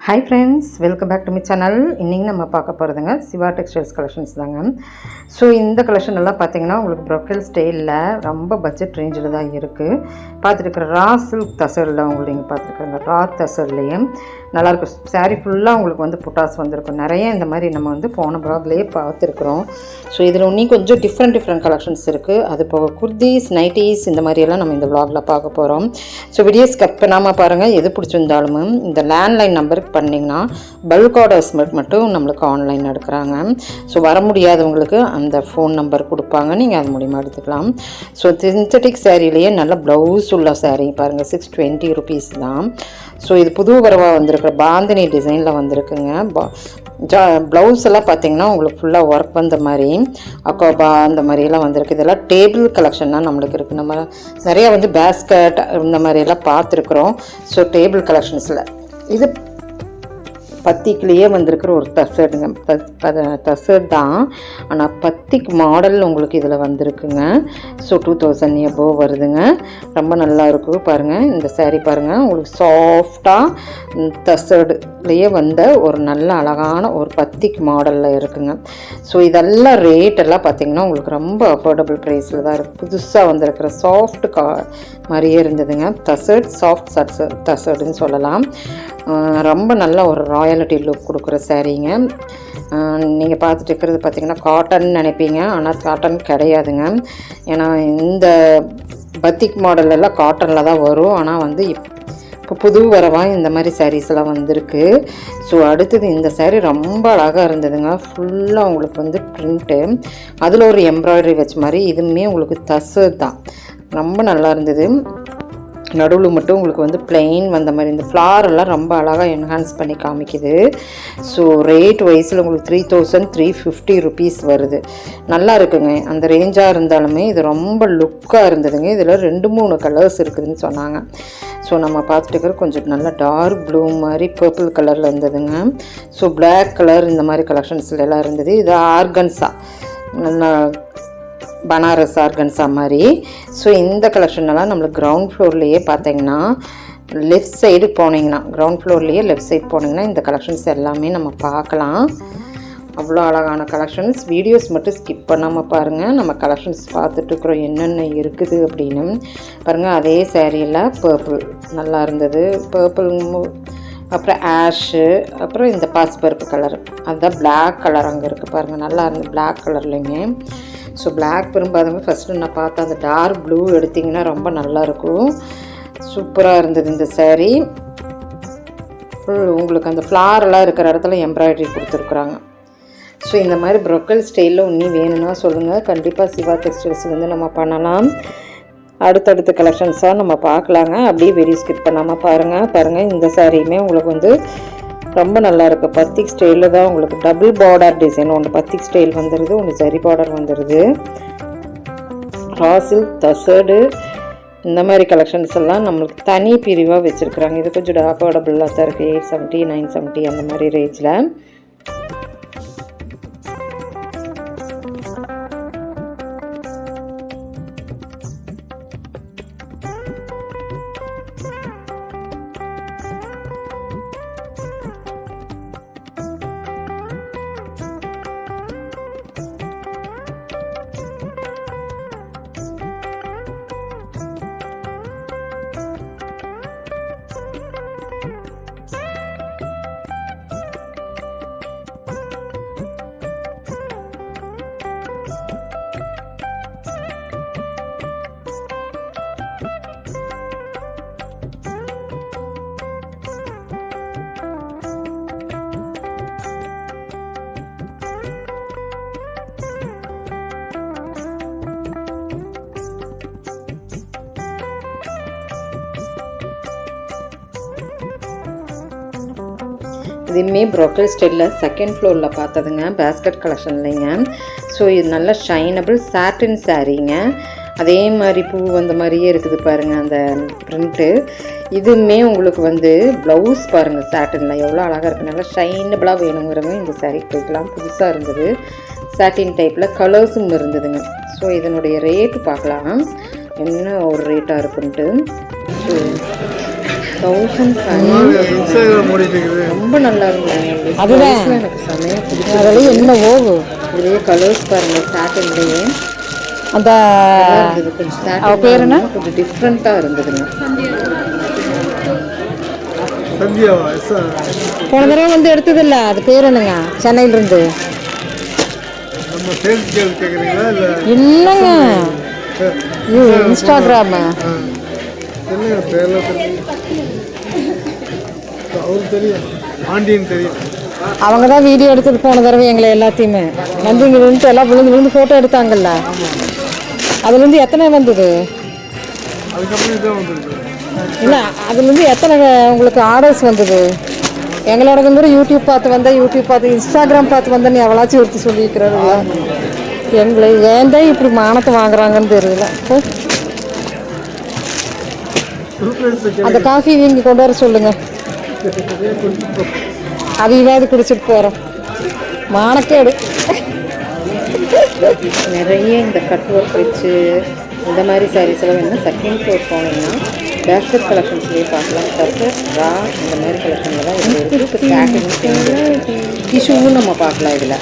Hi friends welcome back to my channel இன்றைக்கி நம்ம பார்க்க போகிறதுங்க சிவா டெக்ஸ்டைல்ஸ் கலெக்ஷன்ஸ் தாங்க. ஸோ இந்த கலெக்ஷன் எல்லாம் பார்த்தீங்கன்னா உங்களுக்கு ப்ரொக்கல் ஸ்டைலில் ரொம்ப பட்ஜெட் ரேஞ்சில் தான் இருக்குது பார்த்துருக்குற ரா சில்க் தசரில் உங்களுக்கு நீங்கள் பார்த்துருக்குறங்க ரா தசர்லேயும் நல்லாயிருக்கும். சாரீ ஃபுல்லாக உங்களுக்கு வந்து புட்டாஸ் வந்திருக்கும். நிறைய இந்த மாதிரி நம்ம வந்து போன ப்ளாக்லேயே பார்த்துருக்குறோம். ஸோ இதில் இன்னும் கொஞ்சம் டிஃப்ரெண்ட் டிஃப்ரெண்ட் கலெக்ஷன்ஸ் இருக்குது அது போக குர்தீஸ் நைட்டிஸ் இந்த மாதிரியெல்லாம் நம்ம இந்த vlogல பார்க்க போகிறோம் ஸோ வீடியோஸ் கட் பண்ணாமல் பாருங்கள் எது பிடிச்சிருந்தாலும் இந்த லேண்ட்லைன் நம்பருக்கு பண்ணிங்கன்னா பல்க் ஆர்டர்ஸ் மட்டும் நம்மளுக்கு ஆன்லைன் எடுக்கிறாங்க. ஸோ வர முடியாதவங்களுக்கு அந்த ஃபோன் நம்பர் கொடுப்பாங்க. நீங்கள் அது மூலிமா எடுத்துக்கலாம். ஸோ சிந்தட்டிக் சேரீலேயே நல்ல ப்ளவுஸ் உள்ள சேரீ பாருங்கள் சிக்ஸ் டுவெண்ட்டி ருபீஸ் தான். ஸோ இது புது வரவாக வந்திருக்கிற பாந்தினி டிசைனில் வந்திருக்குங்க. பா ஜா ப்ளவுஸ் எல்லாம் பார்த்தீங்கன்னா உங்களுக்கு ஃபுல்லாக ஒர்க் வந்த மாதிரி அக்கோபா அந்த மாதிரியெல்லாம் வந்திருக்கு. இதெல்லாம் டேபிள் கலெக்ஷன் தான் நம்மளுக்கு இருக்குது நம்ம நிறையா வந்து பேஸ்கட் இந்த மாதிரியெல்லாம் பார்த்துருக்குறோம். ஸோ டேபிள் கலெக்ஷன்ஸில் இது பத்திக்கிலேயே வந்திருக்கிற ஒரு தசடுங்க. தசட் தான். ஆனால் பத்திக்கு மாடல் உங்களுக்கு இதில் வந்திருக்குங்க. ஸோ டூ தௌசண்ட் எபோவ் வருதுங்க. ரொம்ப நல்லா இருக்குது பாருங்கள் இந்த சேரீ பாருங்கள் உங்களுக்கு சாஃப்டாக தசர்டுலேயே வந்த ஒரு நல்ல அழகான ஒரு பத்திக்கு மாடலில் இருக்குங்க. ஸோ இதெல்லாம் ரேட் எல்லாம் பார்த்தீங்கன்னா உங்களுக்கு ரொம்ப அஃபோர்டபுள் ப்ரைஸில் தான் இருக்குது புதுசாக வந்திருக்கிற சாஃப்ட் கா மாதிரியே இருந்ததுங்க. தசட் சாஃப்ட் தசட் சொல்லலாம். ரொம்ப நல்ல ஒரு ராயலிட்டி லுக் கொடுக்குற சாரீங்க நீங்கள் பார்த்துட்டு இருக்கிறது பார்த்தீங்கன்னா காட்டன் நினைப்பீங்க. ஆனால் காட்டன் கிடையாதுங்க. ஏன்னா இந்த பத்திக் மாடல் எல்லாம் காட்டனில் தான் வரும். ஆனால் வந்து இப் இப்போ புது வரவாக இந்த மாதிரி சாரீஸ்லாம் வந்திருக்கு. ஸோ அடுத்தது இந்த சாரீ ரொம்ப அழகாக இருந்ததுங்க. ஃபுல்லாக உங்களுக்கு வந்து பிரிண்ட்டு அதில் ஒரு எம்ப்ராய்டரி வச்ச மாதிரி. இதுவுமே உங்களுக்கு தசு தான். ரொம்ப நல்லா இருந்தது. நடுவில் மட்டும் உங்களுக்கு வந்து பிளெயின் வந்த மாதிரி இந்த ஃப்ளார் எல்லாம் ரொம்ப அழகாக என்ஹான்ஸ் பண்ணி காமிக்குது. ஸோ ரேட் வைஸில் உங்களுக்கு three thousand three fifty rupees வருது. நல்லா இருக்குங்க. அந்த ரேஞ்சாக இருந்தாலுமே இது ரொம்ப லுக்காக இருந்ததுங்க. இதில் ரெண்டு மூணு கலர்ஸ் இருக்குதுன்னு சொன்னாங்க. ஸோ நம்ம பார்த்துட்டு இருக்கிற கொஞ்சம் நல்லா டார்க் ப்ளூ மாதிரி பர்பிள் கலரில் இருந்ததுங்க. ஸோ பிளாக் கலர் இந்த மாதிரி கலெக்ஷன்ஸ்ல எல்லாம் இருந்தது. இது ஆர்கன்ஸா நல்லா பனாரஸ் ஆர்கன்ஸா மாதிரி. ஸோ இந்த collection எல்லாம் நம்மளுக்கு கிரவுண்ட் ஃப்ளோர்லேயே பார்த்தீங்கன்னா லெஃப்ட் சைடு போனீங்கன்னா கிரவுண்ட் ஃப்ளோர்லேயே லெஃப்ட் சைடு போனீங்கன்னா இந்த கலெக்ஷன்ஸ் எல்லாமே நம்ம பார்க்கலாம். அவ்வளோ அழகான கலெக்ஷன்ஸ் வீடியோஸ் மட்டும் ஸ்கிப் பண்ணாமல் பாருங்கள் நம்ம கலெக்ஷன்ஸ் பார்த்துட்ருக்குறோம் என்னென்ன இருக்குது அப்படின்னு. பாருங்கள் அதே சேரீயில் பர்பிள் நல்லா இருந்தது. பர்பிள் அப்புறம் ஆஷு அப்புறம் இந்த பாஸ்பருப்பு கலர் அதுதான் பிளாக் கலர் அங்கே இருக்குது பாருங்கள் நல்லா இருந்து பிளாக் கலர்லையுமே ஸோ பிளாக் விரும்பாதவங்க ஃபஸ்ட்டு நான் பார்த்தா அந்த டார்க் ப்ளூ எடுத்திங்கன்னா ரொம்ப நல்லாயிருக்கும். சூப்பராக இருந்தது இந்த சேரீ ஃபுல் உங்களுக்கு அந்த ஃப்ளாரெல்லாம் இருக்கிற இடத்துல எம்ப்ராய்டரி கொடுத்துருக்குறாங்க. ஸோ இந்த மாதிரி ப்ரொக்கல் ஸ்டைலில் ஒன்றி வேணும்னா சொல்லுங்கள் கண்டிப்பாக சிவா டெக்ஸ்டைல்ஸ் வந்து நம்ம பண்ணலாம். அடுத்தடுத்த கலெக்ஷன்ஸாக நம்ம பார்க்கலாங்க. அப்படியே வெரி ஸ்கிப் பண்ணாமல் பாருங்கள் பாருங்கள் இந்த சாரியுமே உங்களுக்கு வந்து ரொம்ப நல்லா இருக்குது பத்திக் ஸ்டைலில் தான் உங்களுக்கு டபுள் பார்டர் டிசைன் ஒன்று பத்திக் ஸ்டைல் வந்துடுது ஒன்று ஜரி பார்டர் வந்துடுது ராசில் தசடு இந்த மாதிரி கலெக்ஷன்ஸ் எல்லாம் நம்மளுக்கு தனி பிரிவாக வச்சுருக்குறாங்க. இது கொஞ்சம் அஃபோர்டபுளாக தான் இருக்குது எயிட் செவன்ட்டி நைன் செவன்ட்டி அந்த மாதிரி ரேஞ்சில் இதுவுமே ப்ரோக்கல் ஸ்டைலில் செகண்ட் ஃப்ளோரில் பார்த்ததுங்க பேஸ்கட் கலெக்ஷன்லைங்க ஸோ இது நல்ல ஷைனபிள் சாட்டின் சாரீங்க அதே மாதிரி பூ வந்த மாதிரியே இருக்குது பாருங்கள் அந்த பிரிண்ட்டு இதுவுமே உங்களுக்கு வந்து ப்ளவுஸ் பாருங்கள் சாட்டினில் எவ்வளோ அழகாக இருக்குது நல்லா ஷைனபிளாக வேணுங்கிறவங்க இந்த சாரீ போய்க்கலாம் புதுசாக இருந்தது. சாட்டின் டைப்பில் கலர்ஸும் இருந்ததுங்க. ஸோ இதனுடைய ரேட்டு பார்க்கலாம். என்ன ஒரு ரேட்டாக இருக்குன்ட்டு. ஸோ தௌசண்ட் ரொம்ப நல்லா இருந்தது அதுதான். எனக்கு பிடிக்கும் என்ன ஓவு? இதுலேயே கலர்ஸ் பாருங்க சாட்டின்லேயே அந்த கொஞ்சம் அவ பேர் என்ன? கொஞ்சம் டிஃப்ரெண்ட்டாக இருந்ததுங்க. போன தடவை வந்து எடுத்ததில்ல. அது பேர் என்னங்க? சென்னையிலேருந்து. இல்லைங்க. இன்ஸ்டாகிராமு சொல்லுங்க பேர்லாம் தெரியும் அவருக்கு தெரியும். ஆண்டியன் தெரியும். அவங்க தான் வீடியோ எடுத்தது போன தடவை எங்களை எல்லாத்தையுமே. வந்து இங்கே விழுந்து எல்லாம் விழுந்து விழுந்து ஃபோட்டோ எடுத்தாங்கல்ல? அதுலேருந்து எத்தனை வந்தது? இல்லை அதுலேருந்து எத்தனை உங்களுக்கு ஆர்டர்ஸ் வந்தது? எங்களோட வந்து யூடியூப் பார்த்து வந்தேன் யூடியூப் பார்த்து இன்ஸ்டாகிராம் பார்த்து வந்தேன் எவ்வளாச்சும் எடுத்து சொல்லியிருக்கிறாருல்ல எங்களை ஏன் தான் இப்படி மானத்தை வாங்குறாங்கன்னு தெரியல. அந்த காஃபி இங்கே கொண்டு வர சொல்லுங்க. அதையாவது குடிச்சிட்டு போகிறோம் மானக்கேடு நிறைய இந்த கட் ஒர்க் வச்சு இந்த மாதிரி சாரீஸ் எல்லாம் வேணும்னா செகண்ட் ஃப்ளோர் போனீங்கன்னா பேஸ்கெட் கலெக்ஷன்ஸ்லேயே பார்க்கலாம். டசர் ரா இந்த மாதிரி கலெக்ஷனில் தான் இது இருக்குது இப்போ டிஷ்யூவும் நம்ம பார்க்கலாம் இதில்.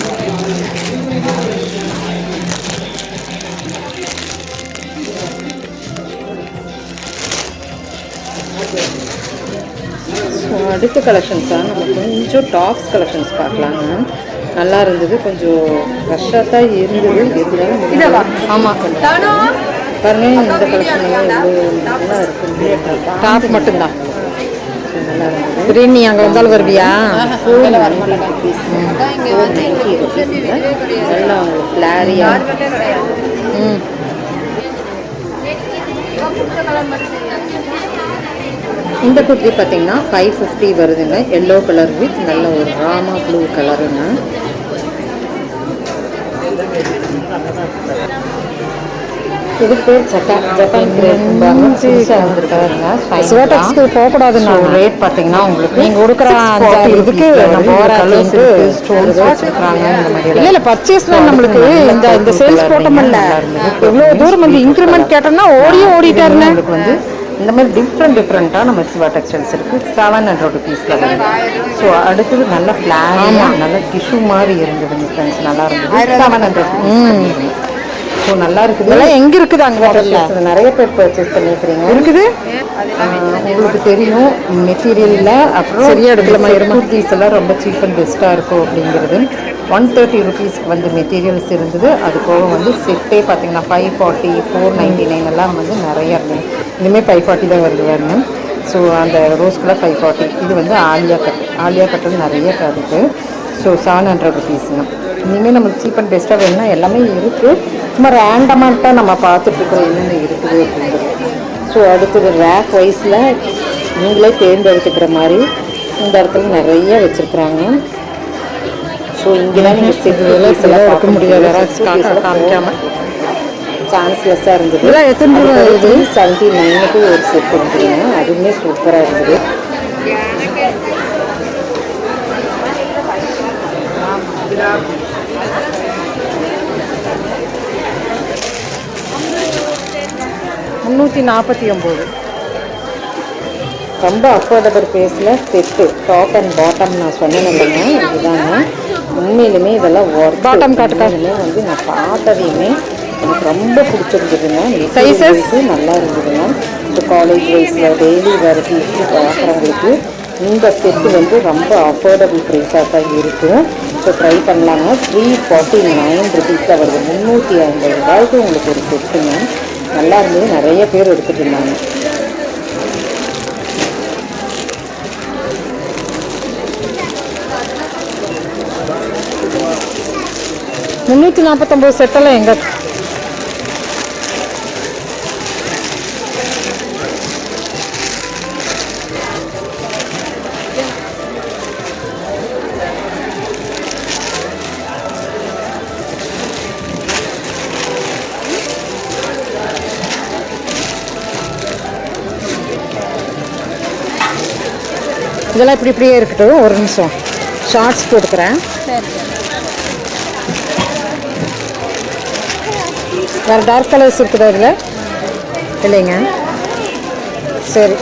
ஸோ அடுத்த கலெக்ஷன்ஸ் தான் நம்ம கொஞ்சம் டாப்ஸ் கலெக்ஷன்ஸ் பார்க்கலாங்க நல்லா இருந்தது கொஞ்சம் ரஷ்ஷாக தான் இருந்தது. இருந்தாலும் ஆமாம் பாருங்க இந்த கலெக்ஷன் நல்லா இருக்குது டாப் மட்டும்தான். நீ அங்கே வந்தாலும் வருவியா? நல்லா கிளாரியாக ம். இந்த குர்த்தி பார்த்தீங்கன்னா ஃபைவ் ஃபிஃப்டி வருதுங்க. எல்லோ கலர் வித் நல்ல ஒரு ராமா ப்ளூ கலருங்க இது பேர் ஜப்பான் ஜப்பான் கிரேட்பாங்க போகக்கூடாதுண்ணா ரேட் பார்த்தீங்கன்னா உங்களுக்கு நீங்க கொடுக்குற அந்த இதுக்கு நம்ம ஓராக்கிட்டு ஸ்டோன்ஸ் வச்சிருக்காங்க இந்த மாதிரி இல்ல இல்ல பர்ச்சேஸ் தான் நம்மளுக்கு இந்த இந்த சேல்ஸ் போட்டோம்ல எவ்வளவு தூரம் வந்து இன்க்ரிமெண்ட் கேட்டோம்னா ஓடியே ஓடிட்டாருன்னு உங்களுக்கு வந்து இந்த மாதிரி டிஃப்ரெண்ட் டிஃப்ரெண்ட்டாக நம்ம சிவா டெக்ஸ்டைல்ஸ் இருக்குது செவன் ஹண்ட்ரட் ருபீஸில் ஸோ அடுத்தது நல்ல ஃப்ளாரியாக நல்ல டிஷ்யூ மாதிரி இருந்ததுங்க ஃப்ரெண்ட்ஸ் நல்லா இருந்தது. செவன் ஹண்ட்ரட் ஸோ நல்லா இருக்குது. இதெல்லாம் எங்க இருக்குது அங்க நிறைய பேர் பர்ச்சேஸ் பண்ணியிருக்கிறீங்க. இருக்குது? உங்களுக்கு தெரியும் மெட்டீரியலில் அப்புறம் சரியா எடுக்கலாமா? குர்த்திஸ் எல்லாம் ரொம்ப சீப் அண்ட் பெஸ்ட்டாக இருக்கும் அப்படிங்கிறது. ஒன் தேர்ட்டி ருபீஸ்க்கு வந்து மெட்டீரியல்ஸ் இருந்தது. அது போக வந்து செட்டே பார்த்தீங்கன்னா five forty four ninety nine எல்லாம் வந்து நிறைய இருந்தது இனிமேல் ஃபைவ் ஃபார்ட்டி தான் வருது பாருங்க ஸோ அந்த ரோஸ் கலர் ஃபைவ் ஃபார்ட்டி இது வந்து ஆலியா கட் ஆலியா கட்டில் நிறைய இருக்குது ஸோ செவன் ஹண்ட்ரட் ருபீஸுங்க இனிமேல் நம்மளுக்கு சீப் அண்ட் பெஸ்ட்டாக வேணும்னா எல்லாமே இருக்குது சும்மா ரேண்டமாக தான் நம்ம பார்த்துட்ருக்கோம் என்னென்ன இருக்குது அப்படிங்கிறது ஸோ அடுத்தது ரேக் வைஸில் நீங்களே தேர்ந்தெடுத்துக்கிற மாதிரி இந்த இடத்துல நிறைய வச்சுருக்குறாங்க. ஸோ இங்கெல்லாம் நீங்கள் செட் எல்லாம் எடுக்க முடியாது, யாராச்சும் காக்க- காமிக்காம. சான்ஸ்லெஸ்ஸாக இருந்தது. இதெல்லாம் எத்தனை ரூபா இது? செவன்ட்டி நைனுக்கு ஒரு செட் இருந்ததுங்க அதுவுமே சூப்பராக இருந்தது. முந்நூற்றி நாற்பத்தி ஒம்பது. ரொம்ப அஃபோர்டபுள் ப்ரைஸில் செட்டு டாப் அண்ட் பாட்டம் நான் சொன்னேன் இல்லைங்க இதுதாங்க. உண்மையிலுமே இதெல்லாம் ஒர்க் Bottom காட்டுக்கா. உண்மையிலுமே வந்து நான் பார்த்ததையுமே எனக்கு ரொம்ப பிடிச்சிருந்ததுங்க. wise நல்லா இருந்ததுங்க. ஸோ காலேஜ் வைஸில் டெய்லி வரது பார்க்குறவங்களுக்கு இந்த செட்டு வந்து ரொம்ப அஃபோர்டபுள் ப்ரைஸாக தான் இருக்கும் ஸோ ட்ரை பண்ணலாங்க த்ரீ ஃபார்ட்டி நைன் ருபீஸாக வருது. முந்நூற்றி ஐம்பது ரூபாய்க்கு உங்களுக்கு ஒரு செட்டுங்க நல்லா இருந்தது நிறைய பேர் எடுத்துகிட்டு இருந்தாங்க. முந்நூற்றி நாற்பத்தொம்பது செட்டெல்லாம் எங்கே இதெல்லாம் இப்படி இப்படியே இருக்கட்டும். ஒரு நிமிஷம். ஷார்ட்ஸ் போட்டுக்கிறேன். வேறு டார்க் கலர்ஸ் இருக்குதா இதில்? இல்லைங்க. சரி.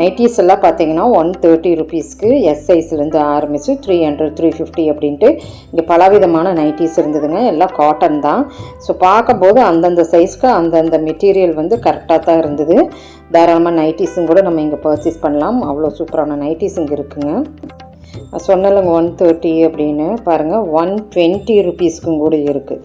நைட்டிஸ் எல்லாம் பார்த்தீங்கன்னா ஒன் தேர்ட்டி ருபீஸ்க்கு எஸ் சைஸ்லேருந்து ஆரம்பித்து த்ரீ ஹண்ட்ரட் த்ரீ ஃபிஃப்டி அப்படின்ட்டு இங்கே பலவிதமான நைட்டிஸ் இருந்ததுங்க. எல்லாம் காட்டன் தான். ஸோ பார்க்கும்போது அந்தந்த சைஸ்க்கு அந்தந்த மெட்டீரியல் வந்து கரெக்டாக தான் இருந்தது. தாராளமாக நைட்டிஸும் கூட நம்ம இங்கே பர்ச்சேஸ் பண்ணலாம். அவ்வளோ சூப்பரான நைட்டிஸ் இங்கே இருக்குங்க. சொன்னலங்க ஒன் தேர்ட்டி அப்படின்னு. பாருங்கள் ஒன் டுவெண்ட்டி ருபீஸ்க்கும் கூட இருக்குது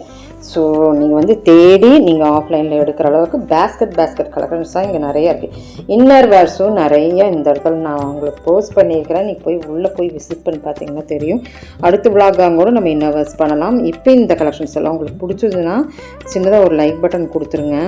ஸோ நீங்கள் வந்து தேடி நீங்கள் ஆஃப்லைனில் எடுக்கிற அளவுக்கு பேஸ்கெட் பேஸ்கெட் கலெக்ஷன்ஸ் தான் இங்கே நிறையா இருக்குது இன்னர் வேர்ஸும் நிறைய இந்த இடத்துல நான் உங்களுக்கு போஸ்ட் பண்ணியிருக்கிறேன். நீங்கள் போய் உள்ளே போய் விசிட் பண்ணி பார்த்தீங்கன்னா தெரியும். அடுத்த விளாகாக கூட நம்ம இன்னர் வேர்ஸ் பண்ணலாம். இப்போ இந்த கலெக்ஷன்ஸ் எல்லாம் உங்களுக்கு பிடிச்சதுன்னா சின்னதாக ஒரு லைக் பட்டன் கொடுத்துருங்க.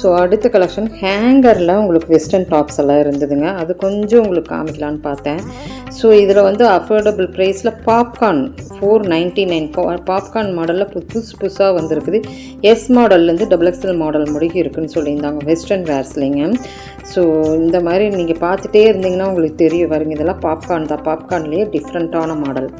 ஸோ அடுத்த கலெக்ஷன் ஹேங்கரில் உங்களுக்கு வெஸ்டர்ன் டாப்ஸ் எல்லாம் இருந்ததுங்க. அது கொஞ்சம் உங்களுக்கு காமிக்கலான்னு பார்த்தேன். ஸோ இதில் வந்து அஃபோர்டபுள் ப்ரைஸில் popcorn four ninety nine popcorn மாடலில் புதுசு புதுசாக வந்திருக்குது. எஸ் மாடல்லேருந்து டபுள் எக்ஸ்எல் மாடல் முடிக்கி இருக்குன்னு சொல்லியிருந்தாங்க வெஸ்டர்ன் வேர்ஸ்லிங்க ஸோ இந்த மாதிரி நீங்கள் பார்த்துட்டே இருந்தீங்கன்னா உங்களுக்கு தெரியும் வருங்க இதெல்லாம் பாப்கார்ன் தான். பாப்கார்ன்லேயே டிஃப்ரெண்ட்டான மாடல்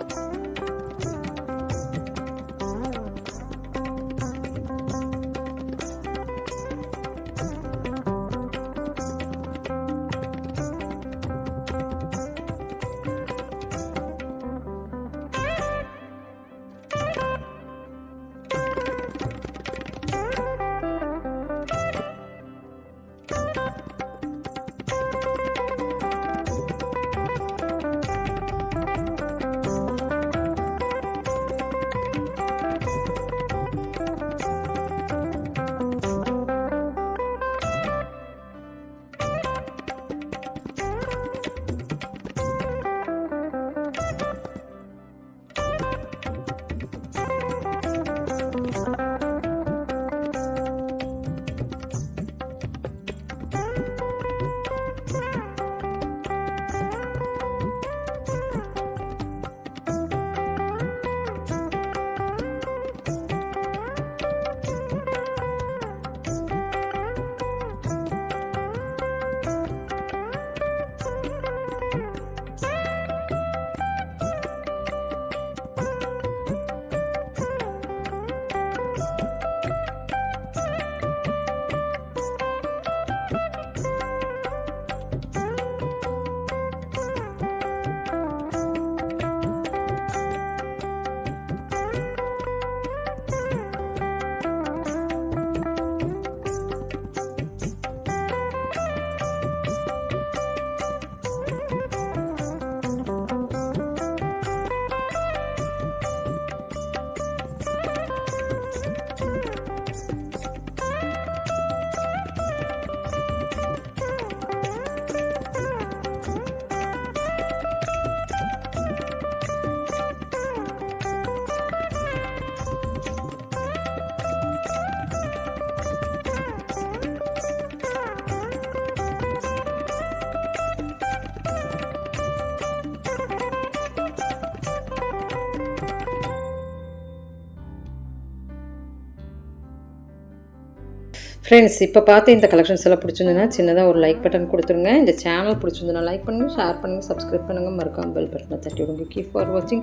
ஃப்ரெண்ட்ஸ் இப்போ பார்த்து இந்த கலெக்ஷன்ஸ் எல்லாம் பிடிச்சிருந்ததுன்னா சின்னதாக ஒரு லைக் பட்டன் கொடுத்துருங்க. இந்த சேனல் பிடிச்சிருந்ததுன்னா லைக் பண்ணுங்கள் ஷேர் பண்ணுங்கள் சப்ஸ்கிரைப் பண்ணுங்கள் மறக்காமல் பெல் பட்டனை தட்டி விடுங்க. கீப் ஃபார் வாட்சிங்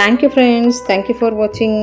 தேங்க்யூ ஃப்ரெண்ட்ஸ் தேங்க்யூ ஃபார் வாட்சிங்